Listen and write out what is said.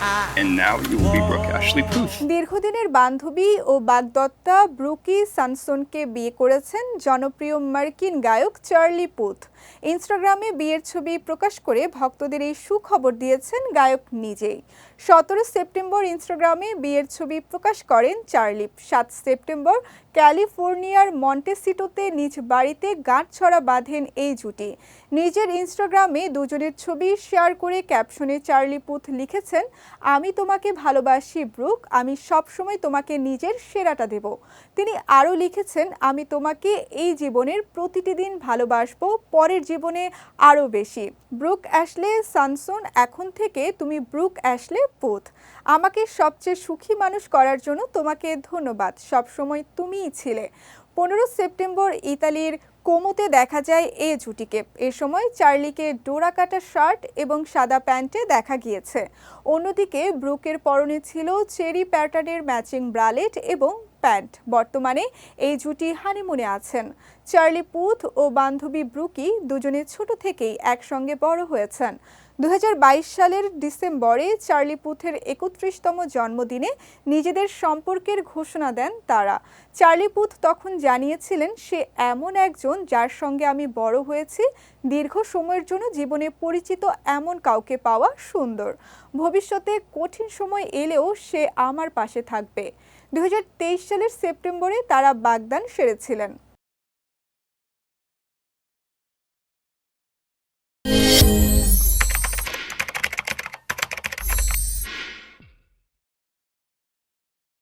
And now you will be Brooke Ashley Puth. দীর্ঘদিনের বান্ধবী ও বাগদত্তা Brook সানসনকে বিয়ে করেছেন জনপ্রিয় মার্কিন গায়ক চার্লি পুথ। ইনস্টাগ্রামে বিয়ের ছবি প্রকাশ করে ভক্তদের এই সুখবর দিয়েছেন গায়ক নিজেই। সতেরো সেপ্টেম্বর ইনস্টাগ্রামে বিয়ের ছবি প্রকাশ করেন চার্লি। সাত সেপ্টেম্বর ক্যালিফোর্নিয়ার মন্টেসিটোতে নিজ বাড়িতে গাঁটছড়া বাঁধেন এই জুটি। নিজের ইনস্টাগ্রামে দুজনের ছবি শেয়ার করে ক্যাপশনে চার্লি পুথ লিখেছেন আমি তোমাকে ভালোবাসি, ব্রুক। আমি সবসময় তোমাকে নিজের সেরাটা দেব। তিনি আরও লিখেছেন, আমি তোমাকে এই জীবনের প্রতিটি দিন ভালোবাসবো, পরের জীবনে আরও বেশি। ব্রুক অ্যাশলে সানসন, এখন থেকে তুমি ব্রুক অ্যাশলে পুথ আমাকে সবচেয়ে সুখী মানুষ করার জন্য তোমাকে ধন্যবাদ। সবসময় তুমিই ছিলে। পনেরো সেপ্টেম্বর ইতালির কোমোতে দেখা যায় এ জুটিকে। এ সময় চার্লিকে ডোরা কাটা শার্ট এবং সাদা প্যান্টে দেখা গিয়েছে। অন্যদিকে ব্রুকের পরনে ছিল চেরি প্যাটার্নের ম্যাচিং ব্রালেট এবং প্যান্ট। বর্তমানে এই জুটি হানিমুনে আছেন। চার্লি পুথ ও বান্ধবী ব্রুকি দুজনে ছোট থেকেই একসঙ্গে বড় হয়েছেন। দু হাজার বাইশ সালের ডিসেম্বরে চার্লি পুথের একত্রিশতম জন্মদিনে নিজেদের সম্পর্কের ঘোষণা দেন তারা। চার্লি পুথ তখন জানিয়েছিলেন, সে এমন একজন যার সঙ্গে আমি বড় হয়েছি, দীর্ঘ সময়ের জন্য জীবনে পরিচিত এমন কাউকে পাওয়া সুন্দর। ভবিষ্যতে কঠিন সময় এলেও সে আমার পাশে থাকবে। হাজার তেইশ সালের সেপ্টেম্বরে তারা বাগদান সেরেছিলেন।